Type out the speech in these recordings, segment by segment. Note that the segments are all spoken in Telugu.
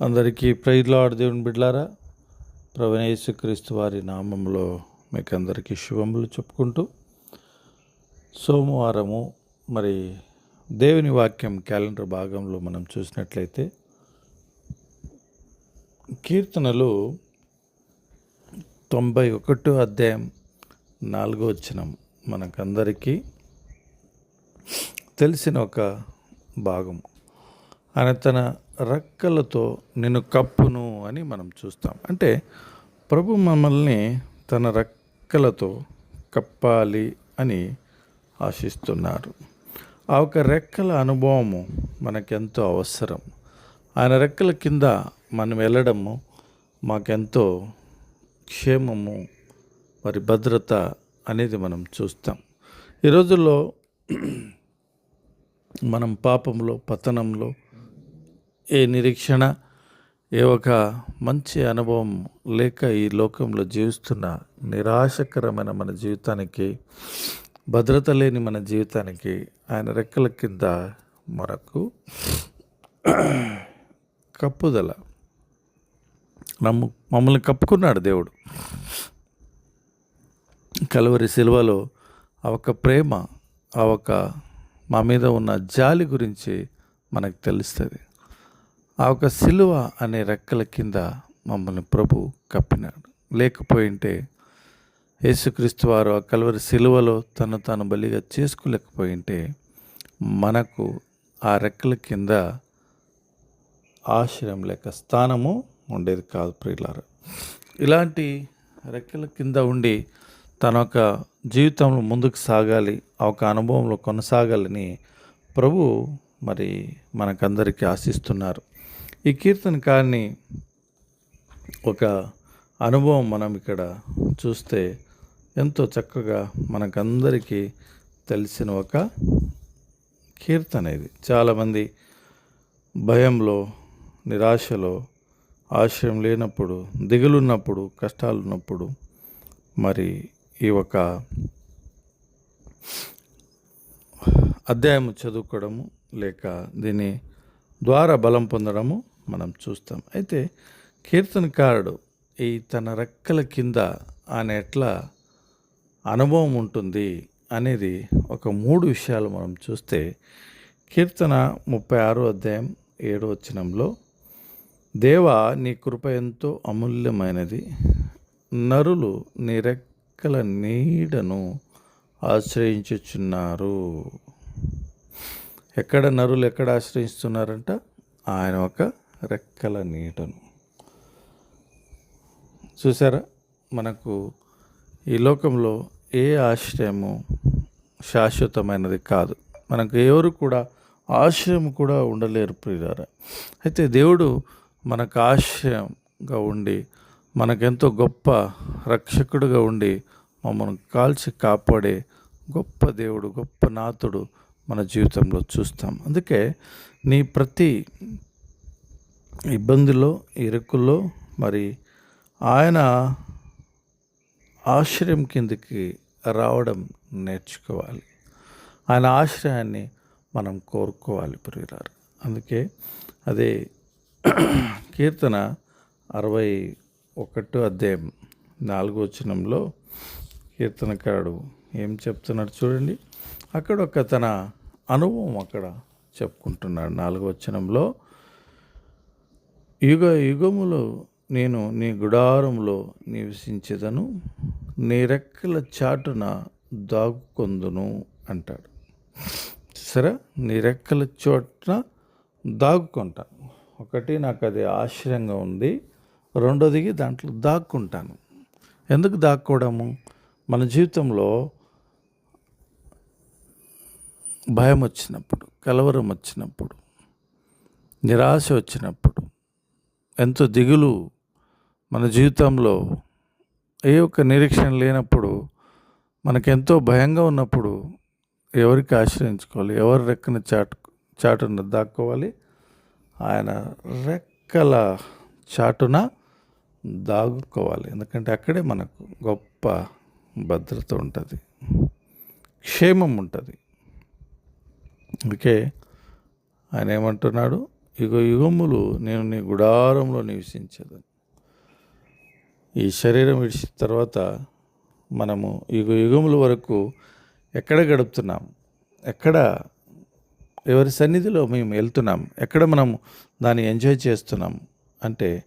అందరికీ ప్రైజ్లాడు దేవుని బిడ్లారా ప్రవణేశ్వక్రీస్తు వారి నామంలో మీకు అందరికీ శుభములు చెప్పుకుంటూ సోమవారము మరి దేవుని వాక్యం క్యాలెండర్ భాగంలో మనం చూసినట్లయితే కీర్తనలు తొంభై ఒకటో అధ్యాయం నాలుగో వచ్చినం మనకందరికీ తెలిసిన ఒక భాగం. ఆయన తన రెక్కలతో నిన్ను కప్పును అని మనం చూస్తాం. అంటే ప్రభు మమ్మల్ని తన రెక్కలతో కప్పాలి అని ఆశిస్తున్నారు. ఆ ఒక రెక్కల అనుభవము మనకెంతో అవసరం. ఆయన రెక్కల కింద మనం వెళ్ళడము మాకెంతో క్షేమము మరి భద్రత అనేది మనం చూస్తాం. ఈ రోజుల్లో మనం పాపంలో పతనంలో ఏ నిరీక్షణ ఏ ఒక మంచి అనుభవం లేక ఈ లోకంలో జీవిస్తున్న నిరాశకరమైన మన జీవితానికి భద్రత లేని మన జీవితానికి ఆయన రెక్కల కింద మనకు కప్పుదల. నమ్ము మమ్మల్ని కప్పుకున్నాడు దేవుడు. కలువరి సిలువలో ఆ ఒక ప్రేమ ఆ ఒక మా మీద ఉన్న జాలి గురించి మనకు తెలుస్తుంది. ఆ ఒక సిలువ అనే రెక్కల కింద మమ్మల్ని ప్రభు కప్పినాడు. లేకపోయింటే యేసుక్రీస్తు వారు ఆ కలువరి సిలువలో తను తాను బలిగా చేసుకోలేకపోయింటే మనకు ఆ రెక్కల కింద ఆశ్రయం లేక స్థానము ఉండేది కాదు ప్రియులారు. ఇలాంటి రెక్కల కింద ఉండి తన ఒక జీవితంలో ముందుకు సాగాలి ఆ ఒక అనుభవంలో కొనసాగాలని ప్రభు మరి మనకందరికీ ఆశిస్తున్నారు. ఈ కీర్తనకాన్ని ఒక అనుభవం మనం ఇక్కడ చూస్తే ఎంతో చక్కగా మనకందరికీ తెలిసిన ఒక కీర్తన ఇది. చాలామంది భయంలో నిరాశలో ఆశ్రయం లేనప్పుడు దిగులున్నప్పుడు కష్టాలున్నప్పుడు మరి ఈ ఒక అధ్యాయం చదువుకోవడము లేక దీని ద్వారా బలం పొందడము మనం చూస్తాం. అయితే కీర్తనకారుడు ఈ తన రెక్కల కింద ఆయన ఎట్లా అనుభవం ఉంటుంది అనేది ఒక మూడు విషయాలు మనం చూస్తే కీర్తన ముప్పై ఆరో అధ్యాయం ఏడో వచనంలో దేవా నీ కృప ఎంతో అమూల్యమైనది. నరులు నీ రెక్కల నీడను ఆశ్రయించుచున్నారు. ఎక్కడ నరులు ఎక్కడ ఆశ్రయిస్తున్నారంట? ఆయన ఒక రెక్కల నీటను. చూసారా? మనకు ఈ లోకంలో ఏ ఆశ్రయము శాశ్వతమైనది కాదు. మనకు ఎవరు కూడా ఆశ్రయం కూడా ఉండలేరు ప్రియారా అయితే దేవుడు మనకు ఆశ్రయంగా ఉండి మనకెంతో గొప్ప రక్షకుడుగా ఉండి మమ్మల్ని కాల్చి కాపాడే గొప్ప దేవుడు గొప్ప నాథుడు మన జీవితంలో చూస్తాం. అందుకే నీ ప్రతి ఇబ్బందిలో ఇరుకుల్లో మరి ఆయన ఆశ్రయం కిందకి రావడం నేర్చుకోవాలి. ఆయన ఆశ్రయాన్ని మనం కోరుకోవాలి ప్రియులారు. అందుకే అదే కీర్తన అరవై ఒకటో అధ్యాయం నాలుగో వచనంలో కీర్తనకారుడు ఏం చెప్తున్నాడు చూడండి. అక్కడ ఒక తన అనుభవం అక్కడ చెప్పుకుంటున్నాడు. నాలుగో వచనంలో యుగ యుగములో నేను నీ గుడారంలో నివసించేదను నీ రెక్కల చాటున దాగుకొందును అంటాడు. సరే? నీ రెక్కల చోటున దాగుకుంటాను ఒకటి నాకు అది ఆశ్చర్యంగా ఉంది రెండోదికి దాంట్లో దాక్కుంటాను. ఎందుకు దాక్కోవడము మన జీవితంలో భయం వచ్చినప్పుడు కలవరం వచ్చినప్పుడు నిరాశ వచ్చినప్పుడు ఎంతో దిగులు మన జీవితంలో ఏ ఒక్క నిరీక్షణ లేనప్పుడు మనకెంతో భయంగా ఉన్నప్పుడు ఎవరికి ఆశ్రయించుకోవాలి? ఎవరి రెక్కన చాటు చాటున దాక్కోవాలి? ఆయన రెక్కల చాటున దాగుకోవాలి ఎందుకంటే అక్కడే మనకు గొప్ప భద్రత ఉంటుంది. క్షేమం ఉంటుంది. అందుకే ఆయన ఏమంటున్నాడు? యుగ యుగములు నేను నీ గుడారంలో నివసించదు. ఈ శరీరం విడిచిన తర్వాత మనము యుగ యుగముల వరకు ఎక్కడ గడుపుతున్నాం? ఎక్కడ? ఎవరి సన్నిధిలో మేము వెళ్తున్నాం? ఎక్కడ మనం దాన్ని ఎంజాయ్ చేస్తున్నాం? అంటే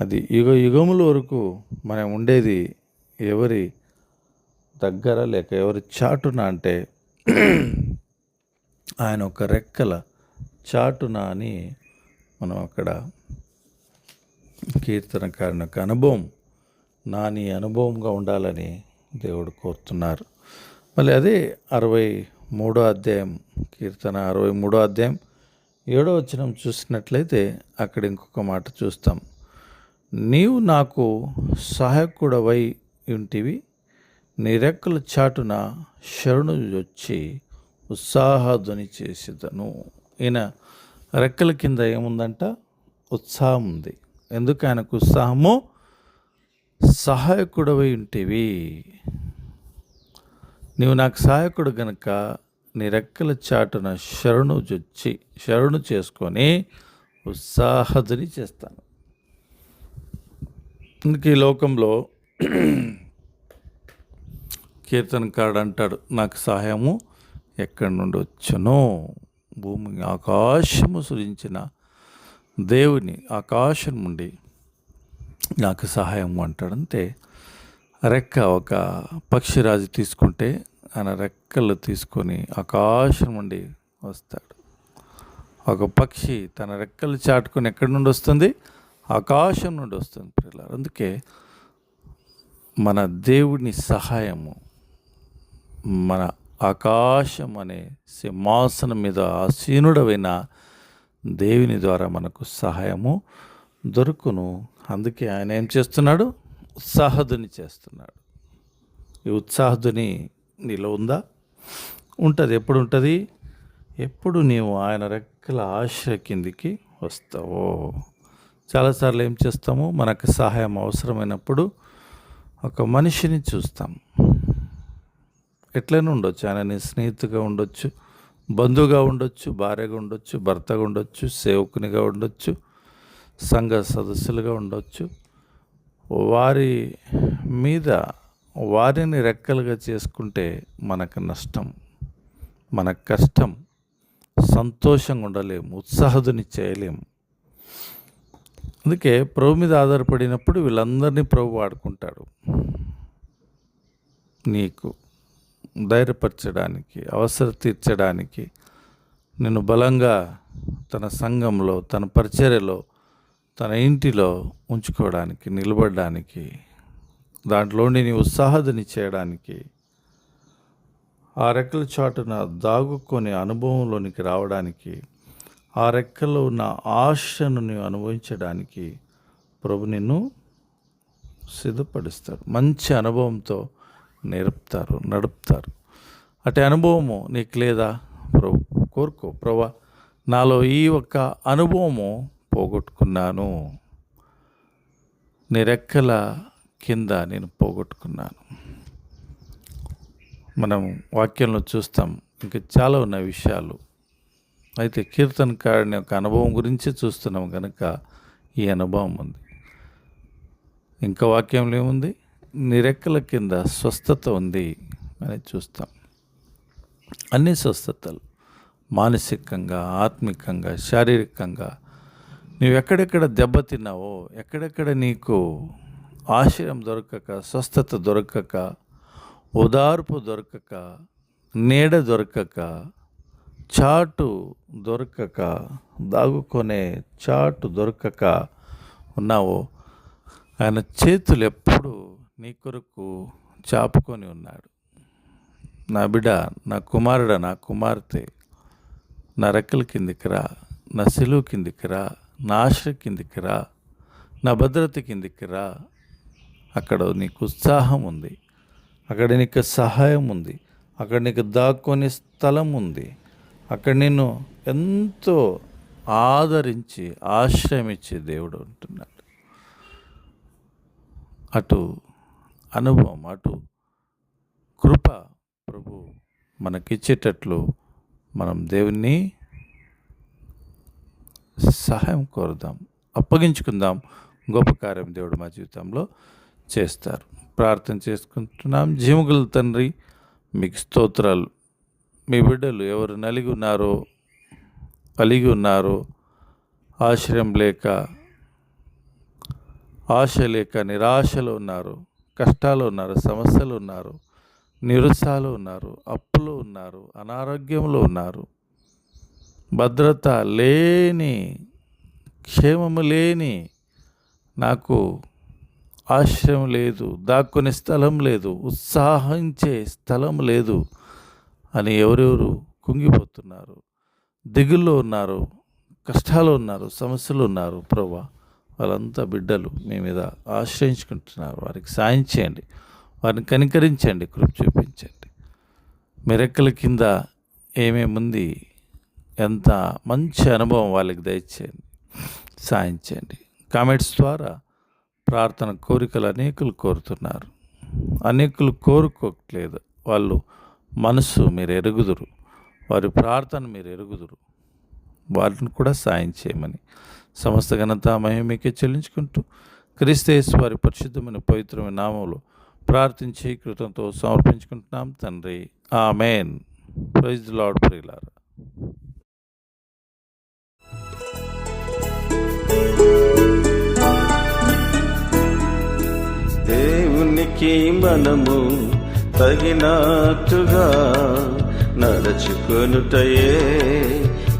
అది యుగ యుగముల వరకు మనం ఉండేది ఎవరి దగ్గర లేక ఎవరి చాటున అంటే ఆయన ఒక రెక్కల చాటున అని మనం అక్కడ కీర్తనకారుని యొక్క అనుభవం నాని అనుభవంగా ఉండాలని దేవుడు కోరుతున్నారు. మళ్ళీ అదే అరవై మూడో అధ్యాయం కీర్తన అరవై మూడో అధ్యాయం ఏడో వచనం చూసినట్లయితే అక్కడ ఇంకొక మాట చూస్తాం. నీవు నాకు సహాయకుడవై ఉంటివి నీ రెక్కల చాటున శరణు వచ్చి ఉత్సాహధ్వని చేసేదను. ఈయన రెక్కల కింద ఏముందంట? ఉత్సాహం ఉంది. ఎందుకు ఆయనకు ఉత్సాహము? సహాయకుడవై ఉంటివి. నీవు నాకు సహాయకుడు గనుక నీ రెక్కల చాటున శరణు జొచ్చి శరణు చేసుకొని ఉత్సాహదుని చేస్తాను. అందుకే ఈ లోకంలో కీర్తనకారుడు అంటాడు నాకు సహాయము ఎక్కడి నుండి వచ్చునో? భూమి ఆకాశము సృజించిన దేవుని ఆకాశం నుండి నాకు సహాయం అంటాడంటే రెక్క ఒక పక్షిరాజు తీసుకుంటే ఆయన రెక్కలు తీసుకొని ఆకాశం నుండి వస్తాడు. ఒక పక్షి తన రెక్కలు చాటుకొని ఎక్కడి నుండి వస్తుంది? ఆకాశం నుండి వస్తుంది పిల్లలు అందుకే మన దేవుని సహాయము మన ఆకాశం అనే సింహాసనం మీద ఆసీనుడవైన దేవుని ద్వారా మనకు సహాయము దొరుకును. అందుకే ఆయన ఏం చేస్తున్నాడు? ఉత్సాహదుని చేస్తున్నాడు. ఈ ఉత్సాహదుని నీలో ఉందా? ఉంటుంది. ఎప్పుడు ఉంటుంది? ఎప్పుడు నీవు ఆయన రెక్కల ఆశ్రయ కిందికి వస్తావో. చాలాసార్లు ఏం చేస్తాము? మనకు సహాయం అవసరమైనప్పుడు ఒక మనిషిని చూస్తాం. ఎట్లయినా ఉండొచ్చు. ఆయన నీ స్నేహితుగా ఉండొచ్చు బంధువుగా ఉండొచ్చు భార్యగా ఉండొచ్చు భర్తగా ఉండొచ్చు సేవకునిగా ఉండొచ్చు సంఘ సదస్సులుగా ఉండొచ్చు. వారి మీద వారిని రెక్కలుగా చేసుకుంటే మనకు నష్టం మన కష్టం సంతోషంగా ఉండలేము ఉత్సాహదుని చేయలేము. అందుకే ప్రభు మీద ఆధారపడినప్పుడు వీళ్ళందరినీ ప్రభు వాడుకుంటాడు. నీకు ధైర్యపరచడానికి అవసరం తీర్చడానికి నేను బలంగా తన సంఘంలో తన పరిచర్యలో తన ఇంటిలో ఉంచుకోవడానికి నిలబడడానికి దాంట్లోని నీ ఉత్సాహదని చేయడానికి ఆ రెక్కల చాటున దాగుకొని అనుభవంలోనికి రావడానికి ఆ రెక్కలో ఉన్న ఆశను నీవు అనుభవించడానికి ప్రభు నిన్ను సిద్ధపడిస్తాడు మంచి అనుభవంతో నేర్పుతారు నడుపుతారు. అటు అనుభవము నీకు లేదా? ప్రభు కోరుకో. ప్రభా నాలో ఈ ఒక్క అనుభవము పోగొట్టుకున్నాను. నీ రెక్కల కింద నేను పోగొట్టుకున్నాను. మనం వాక్యంలో చూస్తాం ఇంకా చాలా ఉన్న విషయాలు. అయితే కీర్తన కాడిని యొక్క అనుభవం గురించి చూస్తున్నాం కనుక ఈ అనుభవం ఉంది. ఇంకా వాక్యంలో ఏముంది? నిరెక్కల కింద స్వస్థత ఉంది అని చూస్తాం. అన్ని స్వస్థతలు మానసికంగా ఆత్మికంగా శారీరకంగా. నువ్వు ఎక్కడెక్కడ దెబ్బతిన్నావో ఎక్కడెక్కడ నీకు ఆశ్రయం దొరకక స్వస్థత దొరకక ఓదార్పు దొరకక నీడ దొరకక చాటు దొరకక దాగుకొనే చాటు దొరకక ఉన్నావో ఆయన చేతులు ఎప్పుడు నీ కొరకు చాపుకొని ఉన్నాడు. నా బిడ్డ నా కుమారుడ నా కుమార్తె నా రెక్కల కిందికి రా నా సిలువు కిందికి రా నా ఆశ్ర కిందికి రా నా భద్రత కిందికి రా. అక్కడ నీకు ఉత్సాహం ఉంది. అక్కడ నీకు సహాయం ఉంది. అక్కడ నీకు దాక్కునే స్థలం ఉంది. అక్కడ నిన్ను ఎంతో ఆదరించి ఆశ్రయం ఇచ్చే దేవుడు ఉంటున్నాడు. అటు అనుభవం అటు కృప ప్రభు మనకిచ్చేటట్లు మనం దేవుణ్ణి సహాయం కోరుదాం అప్పగించుకుందాం. గొప్ప కార్యం దేవుడు మా జీవితంలో చేస్తారు. ప్రార్థన చేసుకుంటున్నాం. జీముగుల తండ్రి మీకు స్తోత్రాలు. మీ బిడ్డలు ఎవరు నలిగి ఉన్నారో కలిగి ఉన్నారో ఆశ్రయం లేక ఆశ లేక నిరాశలో ఉన్నారు కష్టాలు ఉన్నారు సమస్యలు ఉన్నారు నిరుత్సాహాలు ఉన్నారు అప్పులు ఉన్నారు అనారోగ్యంలో ఉన్నారు. భద్రత లేని క్షేమము లేని నాకు ఆశ్రయం లేదు దాక్కునే స్థలం లేదు ఉత్సాహించే స్థలం లేదు అని ఎవరెవరు కుంగిపోతున్నారు దిగుల్లో ఉన్నారు కష్టాలు ఉన్నారు సమస్యలు ఉన్నారు ప్రభా. వాళ్ళంతా బిడ్డలు మీ మీద ఆశ్రయించుకుంటున్నారు. వారికి సాయం చేయండి. వారిని కనికరించండి. కృప చూపించండి. మిరక్కల కింద ఏమేముంది? ఎంత మంచి అనుభవం వాళ్ళకి దయచేయండి. సాయం చేయండి. కామెంట్స్ ద్వారా ప్రార్థన కోరికలు అనేకులు కోరుతున్నారు. అనేకులు కోరుకోవట్లేదు వాళ్ళు మనసు మీరు ఎరుగుదురు వారి ప్రార్థన మీరు ఎరుగుదురు వారిని కూడా సాయం చేయమని సమస్త ఘనత మహిమీకే చెల్లించుకుంటూ క్రీస్తేశ్వ వారి పరిశుద్ధమైన పవిత్రమైన నామంలో ప్రార్థించి కృతంతో సమర్పించుకుంటున్నాం తండ్రి. ఆ మేన్ ప్రైజ్ లార్డ్ ప్రియులారా. దేవునికి మనము తగినట్టుగా నడుచుకొనుటయే